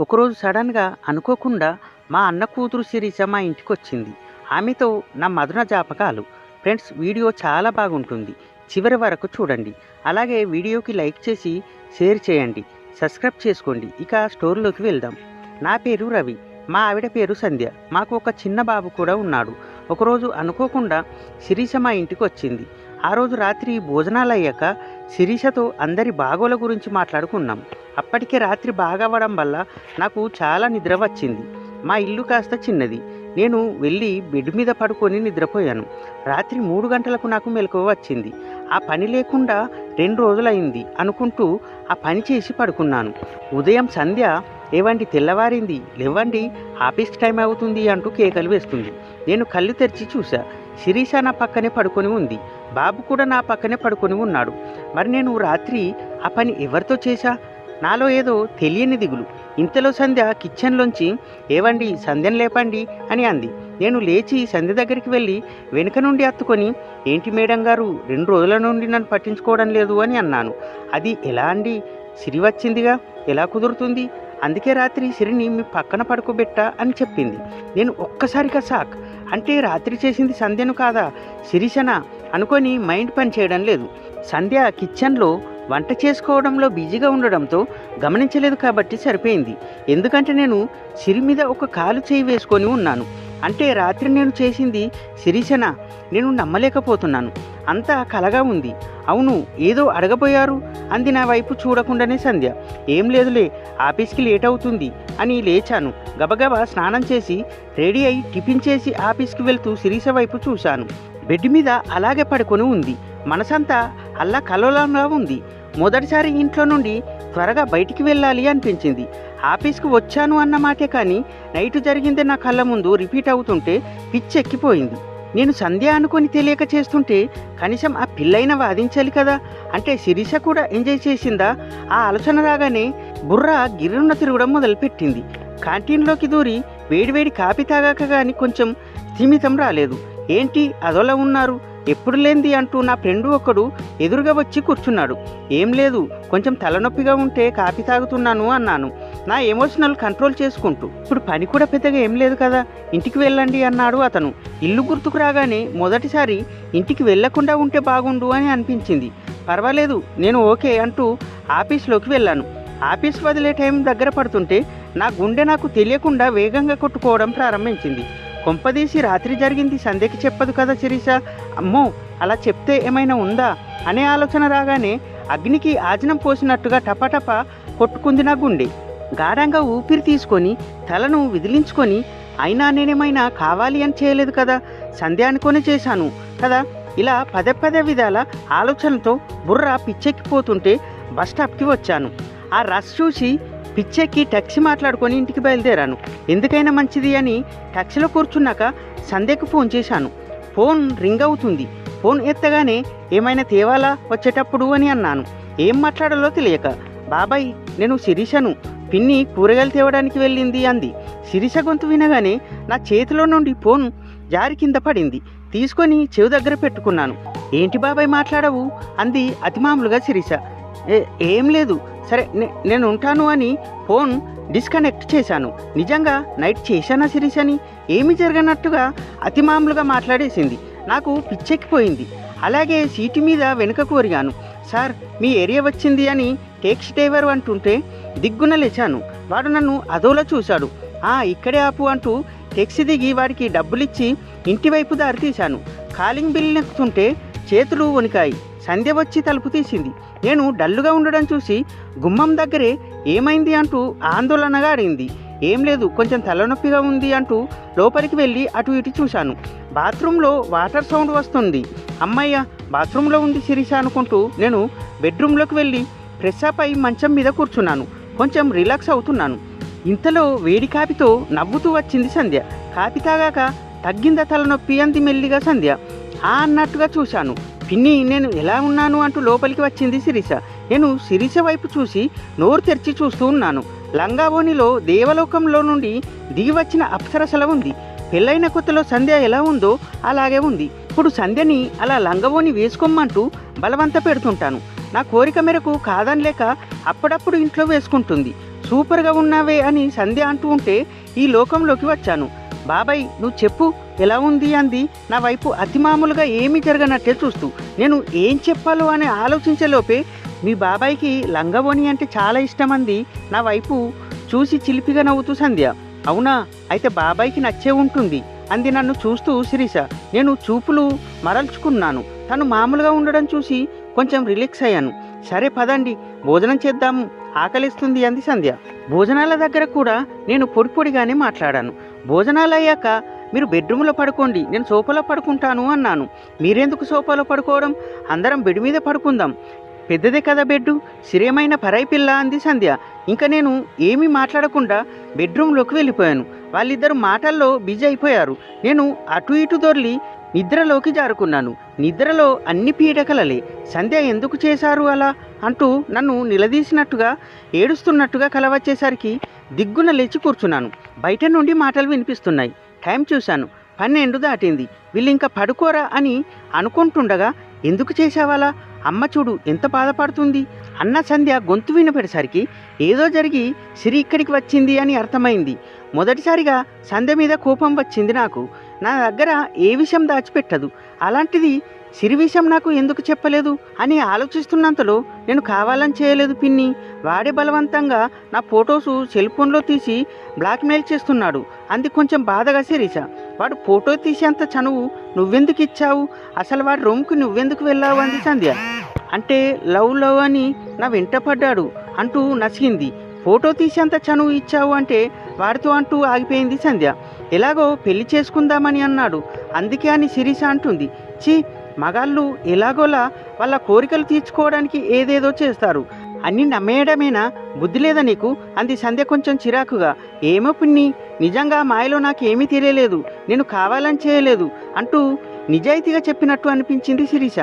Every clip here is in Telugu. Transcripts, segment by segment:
ఒకరోజు సడన్గా అనుకోకుండా మా అన్న కూతురు శిరీష మా ఇంటికి వచ్చింది ఆమెతో నా మధున జాపకాలు. ఫ్రెండ్స్ వీడియో చాలా బాగుంటుంది. చివరి వరకు చూడండి. అలాగే వీడియోకి లైక్ చేసి షేర్ చేయండి. సబ్స్క్రైబ్ చేసుకోండి. ఇక స్టోరీలోకి వెళ్దాం. నా పేరు రవి. మా ఆవిడ పేరు సంధ్య. మాకు ఒక చిన్న బాబు కూడా ఉన్నాడు. ఒకరోజు అనుకోకుండా శిరీష మా ఇంటికి వచ్చింది ఆ రోజు రాత్రి భోజనాలు అయ్యాక శిరీషతో అందరి బాగోల గురించి మాట్లాడుకున్నాం. అప్పటికే రాత్రి బాగా అవ్వడం వల్ల నాకు చాలా నిద్ర వచ్చింది. మా ఇల్లు కాస్త చిన్నది. నేను వెళ్ళి బెడ్ మీద పడుకొని నిద్రపోయాను. రాత్రి మూడు గంటలకు నాకు మెలకువ వచ్చింది. ఆ పని లేకుండా రెండు రోజులైంది అనుకుంటూ ఆ పని చేసి పడుకున్నాను. ఉదయం సంధ్య ఏవండి తెల్లవారింది. లేవండి ఆఫీస్ టైం అవుతుంది అంటూ కేకలు వేస్తుంది. నేను కళ్ళు తెరిచి చూశాను శిరీష నా పక్కనే పడుకొని ఉంది. బాబు కూడా నా పక్కనే పడుకొని ఉన్నాడు. మరి నేను రాత్రి ఆ పని ఎవరితో చేశా? నాలో ఏదో తెలియని దిగులు. ఇంతలో సంధ్య కిచెన్లోంచి ఏవండి సంధ్యను లేపండి అని అంది. నేను లేచి సంధ్య దగ్గరికి వెళ్ళి వెనుక నుండి అత్తుకొని ఏంటి మేడం గారు రెండు రోజుల నుండి నన్ను పట్టించుకోవడం లేదు అని అన్నాను. అది ఎలా అండి? సిరి వచ్చిందిగా? ఎలా కుదురుతుంది? అందుకే రాత్రి సిరిని మీ పక్కన పడుకోబెట్టా అని చెప్పింది. నేను ఒక్కసారిగా షాక్ అంటే రాత్రి చేసింది సంధ్యను కాదా? శిరీషన? అనుకొని మైండ్ పని చేయడం లేదు. సంధ్య కిచెన్లో వంట చేసుకోవడంలో బిజీగా ఉండడంతో గమనించలేదు కాబట్టి సరిపోయింది. ఎందుకంటే నేను సిరి మీద ఒక కాలు చేయి వేసుకొని ఉన్నాను. అంటే రాత్రి నేను చేసింది శిరీషణ నేను నమ్మలేకపోతున్నాను. అంతా కలగా ఉంది. అవును ఏదో అడగబోయారు. అంది నా వైపు చూడకుండానే సంధ్య. ఏం లేదులే ఆఫీస్కి లేట్ అవుతుంది అని లేచాను. గబగబా స్నానం చేసి రెడీ అయి టిఫిన్ చేసి ఆఫీస్కి వెళ్తూ శిరీష వైపు చూశాను. బెడ్ మీద అలాగే పడుకొని ఉంది. మనసంతా అల్లా కలోలంగా ఉంది. మొదటిసారి ఇంట్లో నుండి త్వరగా బయటికి వెళ్ళాలి అనిపించింది. ఆఫీస్కి వచ్చాను అన్న మాటే కానీ నైట్ జరిగిందే నా కళ్ళ ముందు రిపీట్ అవుతుంటే పిచ్చెక్కిపోయింది నేను సంధ్య అనుకొని తెలియక చేస్తుంటే కనీసం ఆ పిల్లైన వాదించాలి కదా? అంటే శిరీష కూడా ఎంజాయ్ చేసిందా? ఆ ఆలోచన రాగానే బుర్ర గిర్రున తిరగడం మొదలుపెట్టింది. క్యాంటీన్లోకి దూరి వేడివేడి కాపీ తాగాక కానీ కొంచెం స్థిమితం రాలేదు. ఏంటి? అదోలా ఉన్నారు? ఎప్పుడు లేంది అంటూ నా ఫ్రెండు ఒకడు ఎదురుగా వచ్చి కూర్చున్నాడు. ఏం లేదు కొంచెం తలనొప్పిగా ఉంటే కాఫీ తాగుతున్నాను అన్నాను. నా ఎమోషనల్ కంట్రోల్ చేసుకుంటూ ఇప్పుడు పని కూడా పెద్దగా ఏం లేదు కదా ఇంటికి వెళ్ళండి అన్నాడు అతను. ఇల్లు గుర్తుకు రాగానే మొదటిసారి ఇంటికి వెళ్ళకుండా ఉంటే బాగుండు అని అనిపించింది. పర్వాలేదు నేను ఓకే అంటూ ఆఫీస్లోకి వెళ్ళాను. ఆఫీస్ వదిలే టైం దగ్గర పడుతుంటే నా గుండె నాకు తెలియకుండా వేగంగా కొట్టుకోవడం ప్రారంభించింది. కొంపదీసి రాత్రి జరిగింది సంధ్యకి చెప్పదు కదా శిరీష అమ్మో అలా చెప్తే ఏమైనా ఉందా? అనే ఆలోచన రాగానే అగ్నికి ఆజనం పోసినట్టుగా టపటప కొట్టుకుంది నా గుండె. గాఢంగా ఊపిరి తీసుకొని తలను విదిలించుకొని అయినా నేనేమైనా కావాలి అని చేయలేదు కదా? సంధ్య అనుకొని చేశాను కదా? ఇలా పదే పదే విధాల ఆలోచనతో బుర్ర పిచ్చెక్కిపోతుంటే బస్ స్టాప్కి వచ్చాను. ఆ రష్ చూసి పిచ్చెక్కి టాక్సీ మాట్లాడుకొని ఇంటికి బయలుదేరాను. ఎందుకైనా మంచిది అని టాక్సీలో కూర్చున్నాక సంధ్యకు ఫోన్ చేశాను. ఫోన్ రింగ్ అవుతుంది. ఫోన్ ఎత్తగానే ఏమైనా తేవాలా వచ్చేటప్పుడు అని అన్నాను. ఏం మాట్లాడాలో తెలియక బాబాయ్ నేను శిరీషను. పిన్ని కూరగాయలు తేవడానికి వెళ్ళింది అంది. శిరీష గొంతు వినగానే నా చేతిలో నుండి ఫోన్ జారి కింద పడింది. తీసుకొని చెవి దగ్గర పెట్టుకున్నాను. ఏంటి బాబాయ్ మాట్లాడవు? అంది అతిమాములుగా శిరీష. "ఏ- ఏం లేదు. సరే నేను ఉంటాను అని ఫోన్ డిస్కనెక్ట్ చేశాను. నిజంగా నైట్ చేశానా శిరీషని? ఏమి ఏమీ జరగనట్టుగా అతి మామూలుగా మాట్లాడేసింది. నాకు పిచ్చెక్కిపోయింది. అలాగే సీటు మీద వెనుకకు ఒరిగాను సార్ మీ ఏరియా వచ్చింది అని టేక్స్ డ్రైవర్ అంటుంటే దిగ్గున లేచాను. వాడు నన్ను అదోలా చూశాడు. ఆ ఇక్కడే ఆపు అంటూ టెక్సీ దిగి వాడికి డబ్బులిచ్చి ఇంటి వైపు దారి తీశాను. కాలింగ్ బిల్ నెక్కుతుంటే చేతులు వణికాయి. సంధ్య వచ్చి తలుపు తీసింది. నేను డల్లుగా ఉండడం చూసి గుమ్మం దగ్గరే ఏమైంది అంటూ ఆందోళనగా అడిగింది. ఏం లేదు కొంచెం తలనొప్పిగా ఉంది అంటూ లోపలికి వెళ్ళి అటు ఇటు చూశాను. బాత్రూంలో వాటర్ సౌండ్ వస్తుంది. అమ్మయ్య బాత్రూంలో ఉంది శిరీష అనుకుంటూ నేను బెడ్రూమ్లోకి వెళ్ళి ఫ్రెష్ అప్ అయి మంచం మీద కూర్చున్నాను. కొంచెం రిలాక్స్ అవుతున్నాను. ఇంతలో వేడి కాపితో నవ్వుతూ వచ్చింది సంధ్య. కాపి తాగాక తగ్గిందా తలనొప్పి అంది మెల్లిగా సంధ్య. ఆ అన్నట్టుగా చూశాను. పిన్ని నేను ఎలా ఉన్నాను అంటూ లోపలికి వచ్చింది శిరీష. నేను శిరీష వైపు చూసి నోరు తెరిచి చూస్తూ ఉన్నాను. లంగావోనిలో దేవలోకంలో నుండి దిగి వచ్చిన అప్సరసల ఉంది. పెళ్ళైన కొత్తలో సంధ్య ఎలా ఉందో అలాగే ఉంది. ఇప్పుడు సంధ్యని అలా లంగవోని వేసుకోమంటూ బలవంత పెడుతుంటాను. నా కోరిక మేరకు కాదనలేక అప్పుడప్పుడు ఇంట్లో వేసుకుంటుంది. సూపర్గా ఉన్నావే అని సంధ్య అంటూ ఉంటే ఈ లోకంలోకి వచ్చాను. బాబాయ్ నువ్వు చెప్పు ఎలా ఉంది అంది. నా వైపు అతి మామూలుగా ఏమీ జరగనట్టే చూస్తూ నేను ఏం చెప్పాలో అని ఆలోచించేలోపే మీ బాబాయ్కి లంగవోణి అంటే చాలా ఇష్టం అంది నా వైపు చూసి చిలిపిగా నవ్వుతూ సంధ్య. అవునా? అయితే బాబాయ్కి నచ్చే ఉంటుంది. అంది నన్ను చూస్తూ శిరీష. నేను చూపులు మరల్చుకున్నాను. తను మామూలుగా ఉండడం చూసి కొంచెం రిలాక్స్ అయ్యాను. సరే పదండి భోజనం చేద్దాము. ఆకలిస్తుంది అంది సంధ్య. భోజనాల దగ్గర కూడా నేను పొడి పొడిగానే మాట్లాడాను. భోజనాలు అయ్యాక మీరు బెడ్రూమ్లో పడుకోండి. నేను సోఫాలో పడుకుంటాను అన్నాను. మీరెందుకు సోఫాలో పడుకోవడం? అందరం బెడ్ మీద పడుకుందాం. పెద్దదే కదా బెడ్డు? సిరేమైన పరాయి పిల్ల అంది సంధ్య. ఇంకా నేను ఏమీ మాట్లాడకుండా బెడ్రూమ్లోకి వెళ్ళిపోయాను. వాళ్ళిద్దరు మాటల్లో బిజీ అయిపోయారు. నేను అటు ఇటు దొర్లి నిద్రలోకి జారుకున్నాను. నిద్రలో అన్ని పీడకలలే. సంధ్య ఎందుకు చేశారు అలా? అంటూ నన్ను నిలదీసినట్టుగా ఏడుస్తున్నట్టుగా కలవచ్చేసరికి దిగ్గున లేచి కూర్చున్నాను. బయట నుండి మాటలు వినిపిస్తున్నాయి. టైం చూశాను. పన్నెండు దాటింది. వీళ్ళు ఇంకా పడుకోరా అని అనుకుంటుండగా ఎందుకు చేసావాలా అమ్మ చూడు ఎంత బాధపడుతుంది. అన్న సంధ్య గొంతు వినపడేసరికి ఏదో జరిగి సిరి ఇక్కడికి వచ్చింది అని అర్థమైంది. మొదటిసారిగా సంధ్య మీద కోపం వచ్చింది నాకు. నా దగ్గర ఏ విషయం దాచిపెట్టదు. అలాంటిది సిరి విషయం నాకు ఎందుకు చెప్పలేదు అని ఆలోచిస్తున్నంతలో నేను కావాలని చేయలేదు పిన్ని. వాడే బలవంతంగా నా ఫొటోస్ సెల్ ఫోన్లో తీసి బ్లాక్మెయిల్ చేస్తున్నాడు. అంది కొంచెం బాధగా సిరీష వాడు ఫోటో తీసేంత చనువు నువ్వెందుకు ఇచ్చావు? అసలు వాడి రూమ్కి నువ్వెందుకు వెళ్ళావు? అంది సంధ్య. అంటే లవ్ లవ్ అని నా వెంట పడ్డాడు అంటూ నసిగింది. ఫోటో తీసేంత చనువు ఇచ్చావు అంటే వాడితో అంటూ ఆగిపోయింది సంధ్య. ఎలాగో పెళ్ళి చేసుకుందామని అన్నాడు. అందుకే అని శిరీష అంటుంది. ఛీ మగాళ్ళు ఎలాగోలా వాళ్ళ కోరికలు తీర్చుకోవడానికి ఏదేదో చేస్తారు. అన్ని నమ్మేయడమేనా? బుద్ధి లేదా నీకు? అంది సంధ్య కొంచెం చిరాకుగా. ఏమో పిన్ని నిజంగా మాయలో నాకు ఏమీ తెలియలేదు. నేను కావాలని చేయలేదు అంటూ నిజాయితీగా చెప్పినట్టు అనిపించింది శిరీష.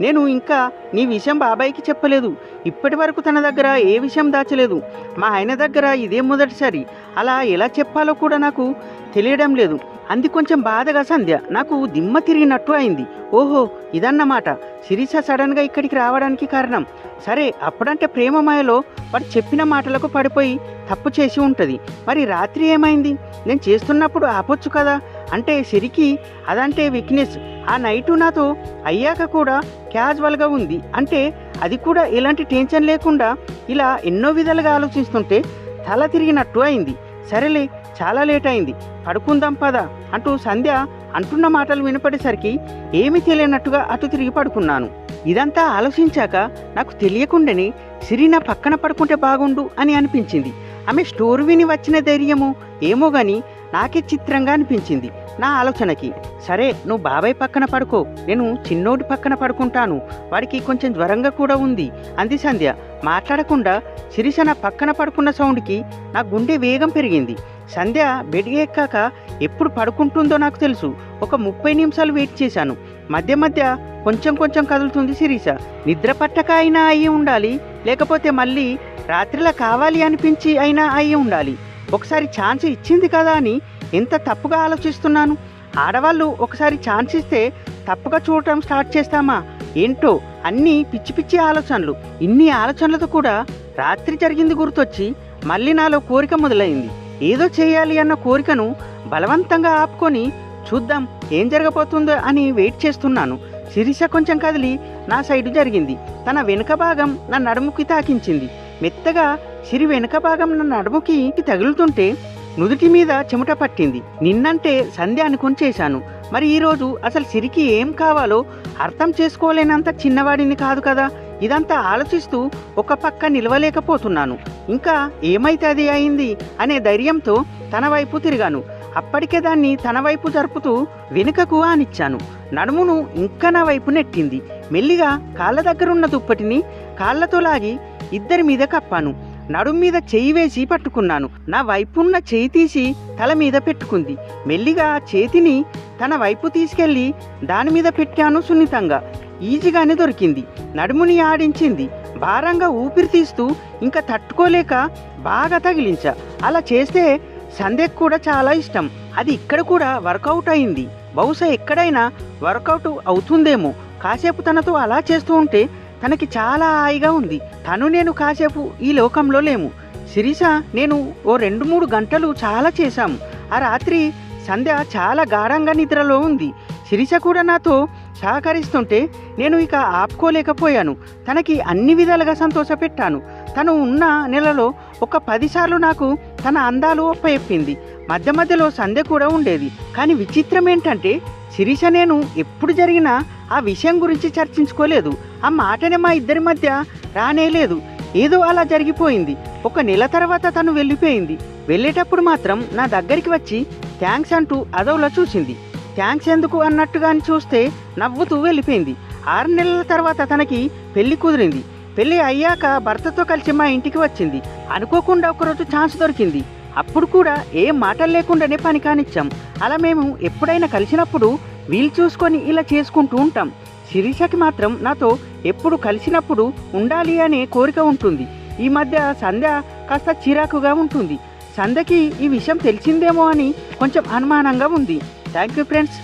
నేను ఇంకా నీ విషయం బాబాయికి చెప్పలేదు. ఇప్పటి వరకు తన దగ్గర ఏ విషయం దాచలేదు. మా ఆయన దగ్గర ఇదే మొదటిసారి. అలా ఎలా చెప్పాలో కూడా నాకు తెలియడం లేదు. అంది కొంచెం బాధగా సంధ్య. నాకు దిమ్మ తిరిగినట్టు అయింది. ఓహో ఇదన్నమాట. శిరీష సడన్గా ఇక్కడికి రావడానికి కారణం. సరే అప్పుడంటే ప్రేమమాయలో వాడు చెప్పిన మాటలకు పడిపోయి తప్పు చేసి ఉంటుంది. మరి రాత్రి ఏమైంది? నేను చేస్తున్నప్పుడు ఆపొచ్చు కదా? అంటే సిరికి అదంటే వీక్నెస్ ఆ నైటు నాతో అయ్యాక కూడా క్యాజువల్గా ఉంది. అంటే అది కూడా ఎలాంటి టెన్షన్ లేకుండా ఇలా ఎన్నో విధాలుగా ఆలోచిస్తుంటే తల తిరిగినట్టు అయింది. సరేలే చాలా లేట్ అయింది పడుకుందాం పద అంటూ సంధ్య అంటున్న మాటలు వినపడేసరికి ఏమీ తెలియనట్టుగా అటు తిరిగి పడుకున్నాను. ఇదంతా ఆలోచించాక నాకు తెలియకుండానే సిరి నా పక్కన పడుకుంటే బాగుండు అని అనిపించింది. ఆమె స్టోర్ విని వచ్చిన ధైర్యము ఏమో గాని నాకే చిత్రంగా అనిపించింది. నా ఆలోచనకి. సరే నువ్వు బాబాయ్ పక్కన పడుకో. నేను చిన్నోడి పక్కన పడుకుంటాను. వాడికి కొంచెం జ్వరంగా కూడా ఉంది. అంది సంధ్య. మాట్లాడకుండా శిరీష నా పక్కన పడుకున్న సౌండ్కి నా గుండె వేగం పెరిగింది. సంధ్య బెడ్ ఎక్కాక ఎప్పుడు పడుకుంటుందో నాకు తెలుసు. ఒక ముప్పై నిమిషాలు వెయిట్ చేశాను. మధ్య మధ్య కొంచెం కొంచెం కదులుతుంది శిరీష. నిద్ర పట్టక అయినా అయి ఉండాలి. లేకపోతే మళ్ళీ రాత్రిలా కావాలి అనిపించి అయినా అయి ఉండాలి. ఒకసారి ఛాన్స్ ఇచ్చింది కదా అని ఎంత తప్పుగా ఆలోచిస్తున్నాను? ఆడవాళ్ళు ఒకసారి ఛాన్స్ ఇస్తే తప్పుగా చూడటం స్టార్ట్ చేస్తామా? ఏంటో అన్నీ పిచ్చి పిచ్చి ఆలోచనలు. ఇన్ని ఆలోచనలతో కూడా రాత్రి జరిగింది గుర్తొచ్చి మళ్ళీ నాలో కోరిక మొదలైంది. ఏదో చేయాలి అన్న కోరికను బలవంతంగా ఆపుకొని చూద్దాం ఏం జరగబోతుందో అని వెయిట్ చేస్తున్నాను. శిరీష కొంచెం కదిలి నా సైడు జరిగింది. తన వెనుక భాగం నా నడుముకి తాకించింది. మెత్తగా సిరి వెనుక భాగం నా నడుముకి తగులుతుంటే నుదుటి మీద చెమట పట్టింది. నిన్నంటే సంధ్య అనుకొని చేశాను. మరి ఈరోజు అసలు సిరికి ఏం కావాలో అర్థం చేసుకోలేనంత చిన్నవాడిని కాదు కదా. ఇదంతా ఆలోచిస్తూ ఒక పక్క నిలవలేకపోతున్నాను. ఇంకా ఏమైతే అది అయింది అనే ధైర్యంతో తన వైపు తిరిగాను. అప్పటికే దాన్ని తన వైపు జరుపుతూ వెనుకకు ఆనిచ్చాను. నడుమును ఇంకా నా వైపు నెట్టింది. మెల్లిగా కాళ్ళ దగ్గరున్న దుప్పటిని కాళ్ళతో లాగి ఇద్దరి మీద కప్పాను. నడుం మీద చేయి వేసి పట్టుకున్నాను. నా వైపున్న చేయి తీసి తల మీద పెట్టుకుంది. మెల్లిగా చేతిని తన వైపు తీసుకెళ్ళి దాని మీద పెట్టాను సున్నితంగా. ఈజీగానే దొరికింది. నడుముని ఆడించింది. భారంగా ఊపిరి తీస్తూ ఇంకా తట్టుకోలేక బాగా తగిలించా. అలా చేస్తే సంధ్యకు కూడా చాలా ఇష్టం. అది ఇక్కడ కూడా వర్కౌట్ అయింది. బహుశా ఎక్కడైనా వర్కౌట్ అవుతుందేమో. కాసేపు తనతో అలా చేస్తూ ఉంటే తనకి చాలా హాయిగా ఉంది. తను నేను కాసేపు ఈ లోకంలో లేము. శిరీష నేను ఓ రెండు మూడు గంటలు చాలా చేశాము. ఆ రాత్రి సంధ్య చాలా గాఢంగా నిద్రలో ఉంది. శిరీష కూడా నాతో సహకరిస్తుంటే నేను ఇక ఆపుకోలేకపోయాను. తనకి అన్ని విధాలుగా సంతోషపెట్టాను. తను ఉన్న నెలలో ఒక పదిసార్లు నాకు తన అందాలు ఒప్పయెప్పింది మధ్య మధ్యలో సంధ్య కూడా ఉండేది. కానీ విచిత్రం ఏంటంటే శిరీష నేను ఎప్పుడు జరిగినా ఆ విషయం గురించి చర్చించుకోలేదు. ఆ మాటనే మా ఇద్దరి మధ్య రానేలేదు ఏదో అలా జరిగిపోయింది. ఒక నెల తర్వాత తను వెళ్ళిపోయింది. వెళ్ళేటప్పుడు మాత్రం నా దగ్గరికి వచ్చి థ్యాంక్స్ అంటూ అదోలా చూసింది. థ్యాంక్స్ ఎందుకు అన్నట్టుగా అని చూస్తే నవ్వుతూ వెళ్ళిపోయింది. ఆరు నెలల తర్వాత తనకి పెళ్ళి కుదిరింది. పెళ్ళి అయ్యాక భర్తతో కలిసి మా ఇంటికి వచ్చింది. అనుకోకుండా ఒకరోజు ఛాన్స్ దొరికింది. అప్పుడు కూడా ఏం మాటలు లేకుండానే పని కానిచ్చాం. అలా మేము ఎప్పుడైనా కలిసినప్పుడు వీలు చూసుకొని ఇలా చేసుకుంటూ ఉంటాం. శిరీషకి మాత్రం నాతో ఎప్పుడు కలిసినప్పుడు ఉండాలి అనే కోరిక ఉంటుంది. ఈ మధ్య సంధ్య కాస్త చిరాకుగా ఉంటుంది. సంధ్యకి ఈ విషయం తెలిసిందేమో అని కొంచెం అనుమానంగా ఉంది. Thank you friends